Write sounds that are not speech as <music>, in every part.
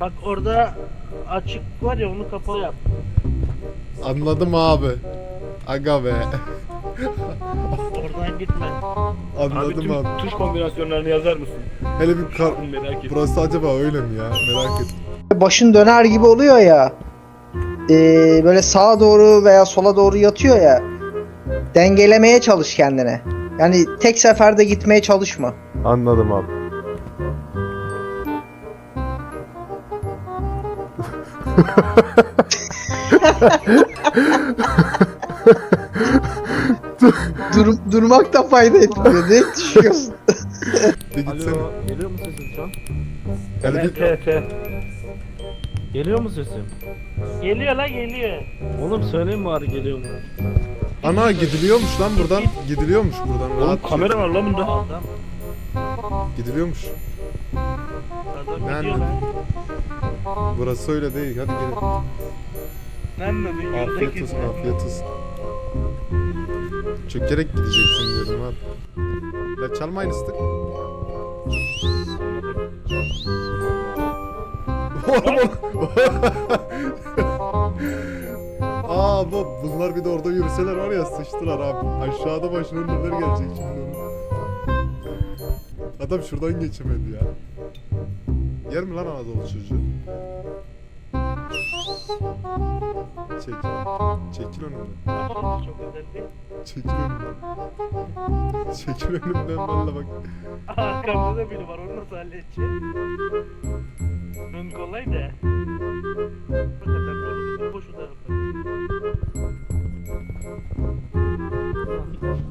Bak orada açık var ya onu kapalı yap. Anladım abi. Aga be. Oradan gitme. Abi Anladım tüm abi. tuş kombinasyonlarını yazar mısın? Hele bir kar... Merak ettim. Burası acaba öyle mi ya? Merak ettim. başın döner gibi oluyor ya. Ee, böyle sağa doğru veya sola doğru yatıyor ya. Dengelemeye çalış kendine. Yani tek seferde gitmeye çalışma. Anladım abi. Dur, durmakta fayda etmiyor. Ne düşüyorsun? Bir gitsene. Alo, geliyor mu sesim şu an? Hele bir... T, T. Geliyor mu sesim? Geliyor la geliyor. Oğlum söyleyeyim bari geliyor mu? Ana gidiliyormuş lan buradan. Gidiliyormuş buradan. Oğlum Rahat kamera var lan bunda. Adam, Gidiliyormuş. adam Ben- gidiyor lan. Burası öyle değil. Hadi gelin. Ben? Ben Afiyet olsun, afiyet olsun. Çökerek gideceksin diyorum abi. La çalmayın ıstık. Oğlum <laughs> Aa bu bunlar bir de orada yürüseler var ya sıçtılar abi. Aşağıda başına neler gelecek şimdi. Adam şuradan geçemedi ya. Yer mi lan Anadolu çocuğu? Çek. Çekil önümden. Çok özel değil. Çekil önümden. Çekil önümden valla bak. Arkamda da biri var onu nasıl halledeceğim? Ön kolay da. Hakikaten böyle boşuna yapar.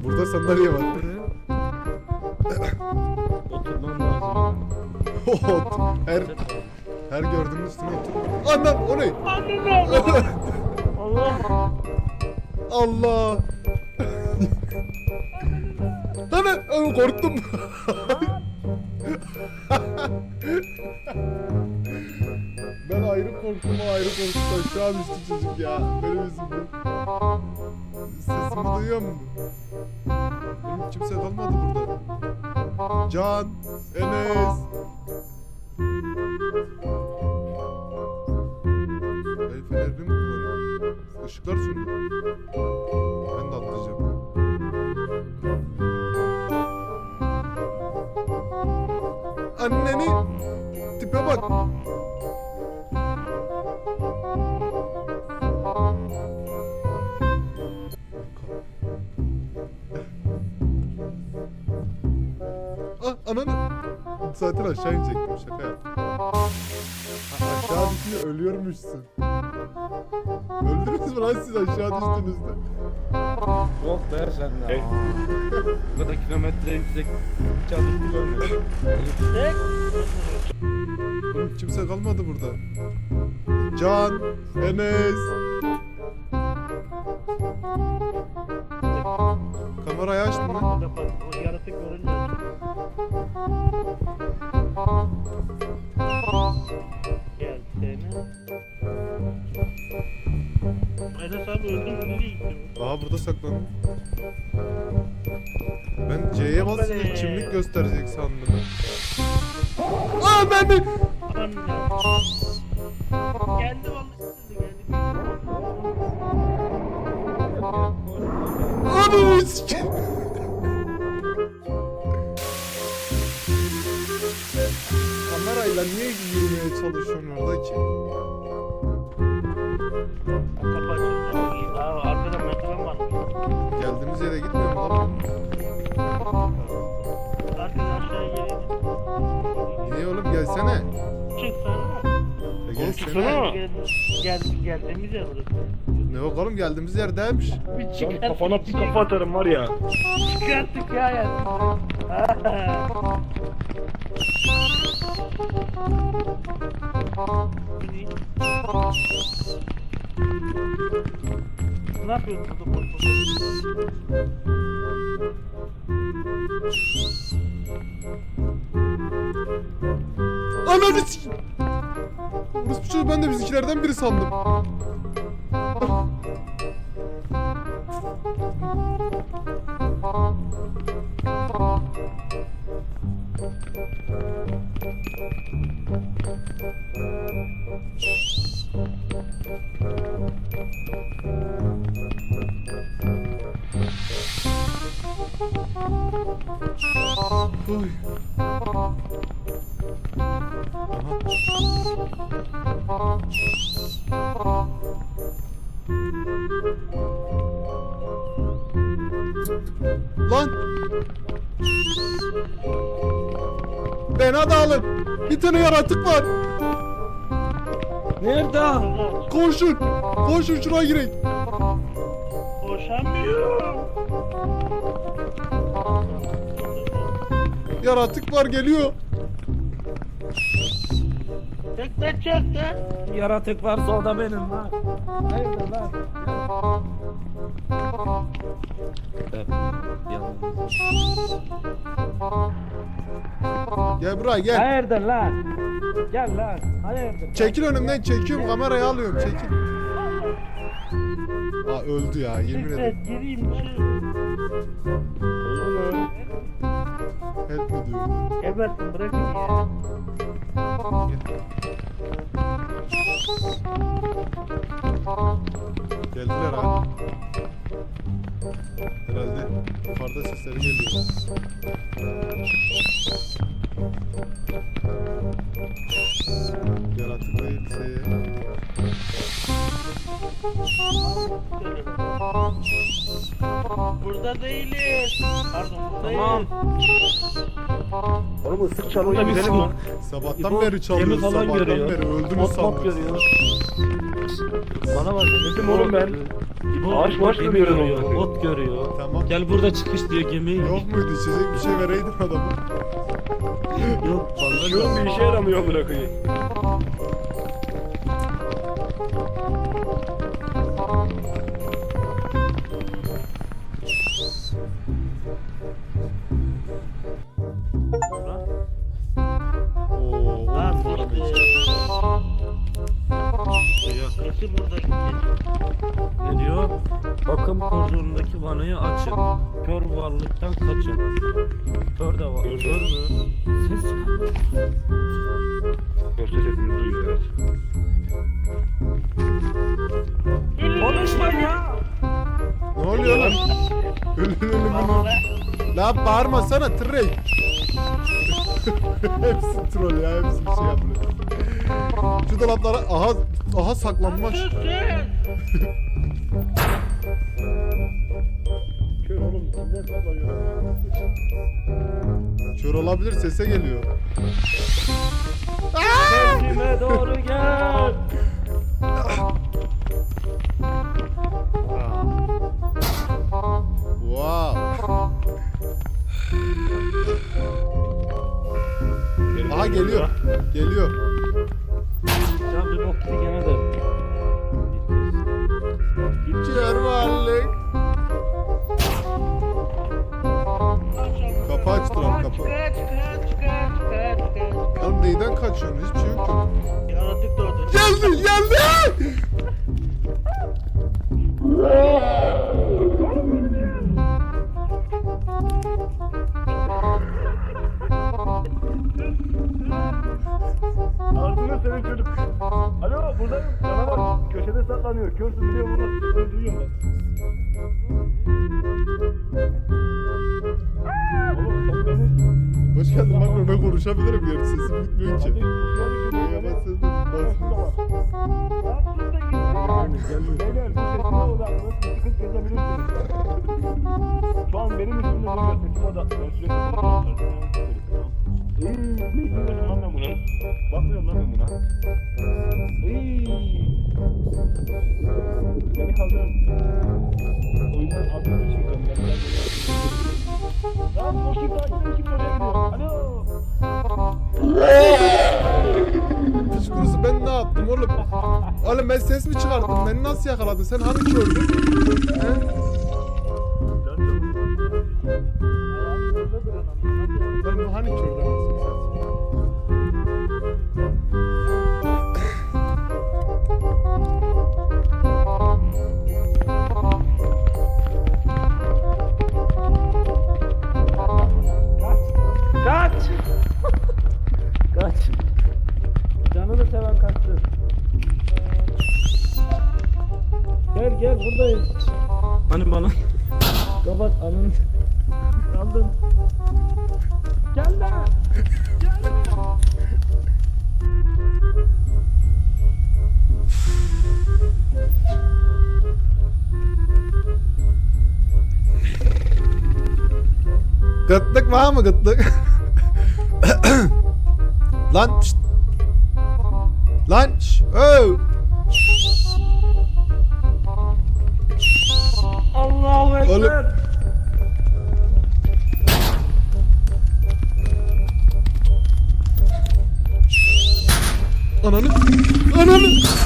Burada sandalye var. Ot. <laughs> Her her gördüğümün üstüne otur. Anam o ne? Allah. Allah. <laughs> Lan ben korktum. <laughs> ben ayrı korktum o ayrı korktum. Aşağı düştü çocuk ya. Benim yüzümden. Sesimi duyuyor musun? Benim kimse kalmadı burada. Can, Enes. El fenerini mi kullanıyor? Işıklar sönüyor. Ben de atlayacağım. Anneni tipe bak. Ananı. Zaten aşağı inecektim şaka yaptım. Ha, aşağı düşünce ölüyormuşsun. Öldünüz mü lan siz aşağı düştüğünüzde? Yok be sen de. Bu kadar kilometre yüksek çalıştı görmedim. Tek. Oğlum kimse kalmadı burada. Can, Enes. Kamerayı açtın Aha burada saklandım. Ben C'ye basınca kimlik gösterecek sandım. Aa ben de... Geldi vallahi şimdi geldi. Ananı. Kamerayla niye yürümeye çalışıyorsun orada ki? Geldiğimiz yere gitmiyor mu lan? Arkada aşağıya gelelim. Niye oğlum gelsene. Çıksana. E, gelsene. çıksana. Gel, gel, geldiğimiz yer burası. Ne yok oğlum geldiğimiz yerdeymiş. Bir Can çıkarttık. kafana bir kafa atarım var ya. Çıkarttık ya ya. <laughs> ne yapıyorsun burada korkma? Ananı sikeyim. Orası bir şey ben de bizimkilerden biri sandım. Oy. Aha. Lan! Beni da alın. Bir tane yaratık var. Nerede? Koşun. Koşun şuraya girin. Yaratık var geliyor. Çık da çık da. Yaratık varsa o da benim lan. Hayırdır lan? Yalnız. Gel buraya gel. Hayırdır lan? Gel lan. Hayırdır? Çekil önümden çekiyorum kamerayı alıyorum çekil. Aa öldü ya yemin Çık ederim. gireyim çık. Help mi diyor. Gebertin bırakın ya. Geldiler ha. Herhalde yukarıda sesleri geliyor. Yaratık değilse... Burada değiliz. Pardon buradayız. Tamam. Oğlum ıslık çalıyor Burada bir gidelim lan. Sabahtan İbo, beri çalıyoruz, gemi falan sabahtan görüyor. beri öldünüz Ot mot sandık. görüyor. Bana bak dedim oğlum ben. İbo, Ağaç maç gemi görüyor. Ot görüyor. Tamam. Gel burada çıkış diyor gemiye Yok muydu içecek bir şey vereydin adama. Yok vallahi Şunun bir işe yaramıyor amına koyayım. Bakım koridorundaki vanayı açın. Kör varlıktan kaçın. Kör de var. Kör mü? Ses çıkarmıyor. Görse sesini duyuyor evet. Konuşma ya. Ne oluyor lan? Ölün ölün Bana Lan bağırmasana trey. <laughs> hepsi troll ya hepsi bir şey yapıyor. Şu dolaplara aha aha saklanmış. Kör olabilir sese geliyor. Saklanıyor. Körsün biliyor musun? Ben. Sen beni... Hoş geldin bak ben konuşabilirim yani sesim gitmiyor ki. Hadi kusura Ya bir bak şey sesim bas. Beyler bu sesime odaklanın. Sıkıntı çözebilirsiniz. Şu an benim üstümde duyuyor sesime odaklanın. Sürekli dinliyorum lan ben buna? Bakmıyorum lan ben buna. Iiii. Beni kaldırın. Oyundan çıkıyorum. Ben biraz Lan kim takip kim oraya gidiyor? Alo. Piç kurusu ben ne yaptım oğlum? Oğlum ben ses mi çıkarttım? Beni nasıl yakaladın? Sen hani kördün? He? Gıtlık var mı gıtlık? Lan şşt. Lan şşt. Oh. Allahu Ekber. Oğlum. Ananı. Ananı.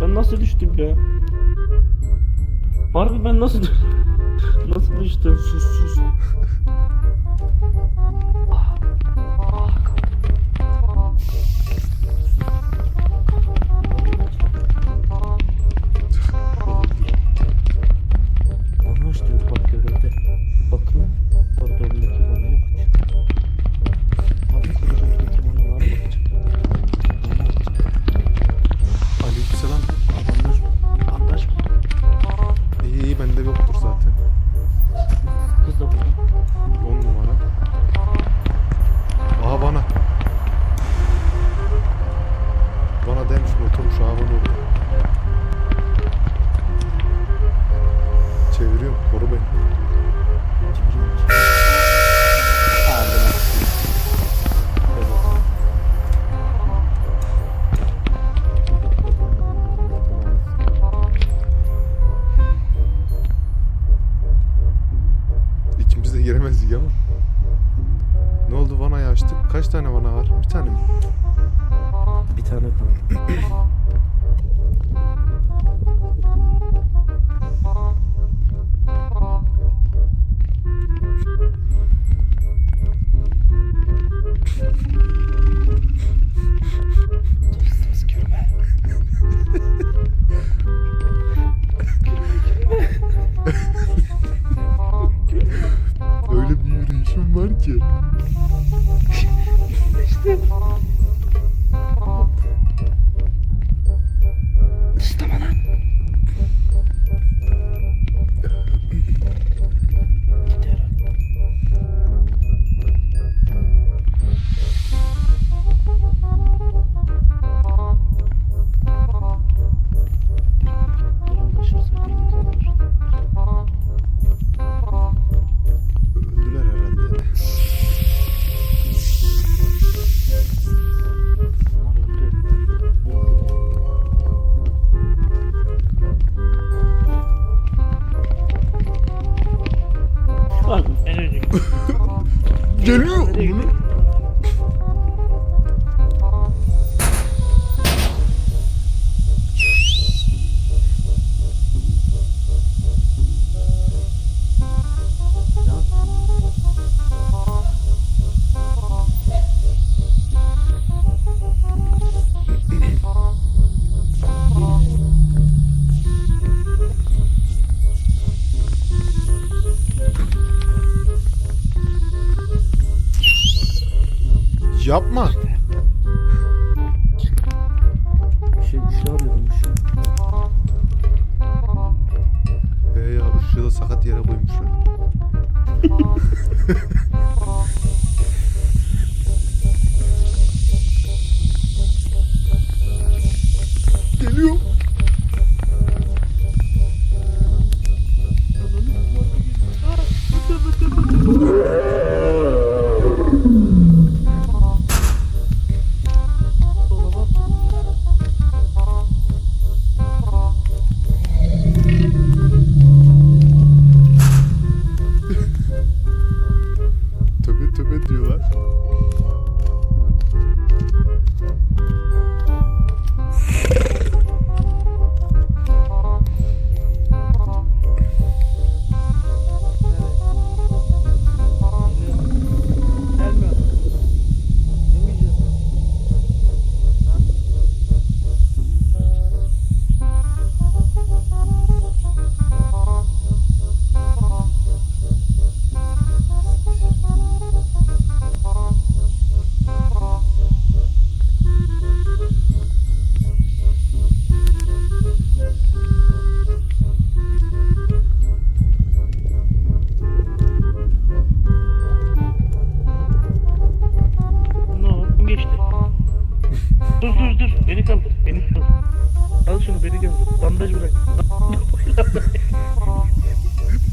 Ben nasıl düştüm ya? Harbi ben nasıl <laughs> nasıl düştüm? Sus sus. giremezdik ama. Ne oldu vanayı açtık? Kaç tane vana var? Bir tane mi? Bir tane kaldı. Yapma. Bandaj bırak. <laughs>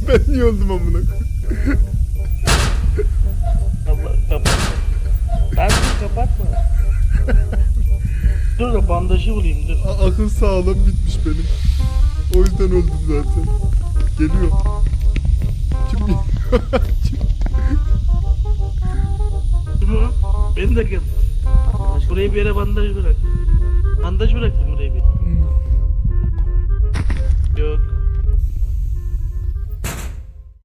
Ben niye öldüm amına? Allah kapat. Ben dur kapatma. dur da bandajı bulayım dur. A- Akıl sağlığım bitmiş benim. O yüzden öldüm zaten. Geliyor. Kim geliyor? <laughs> Kim? Beni de kaldır. Buraya bir yere bandaj bırak. Bandaj bir.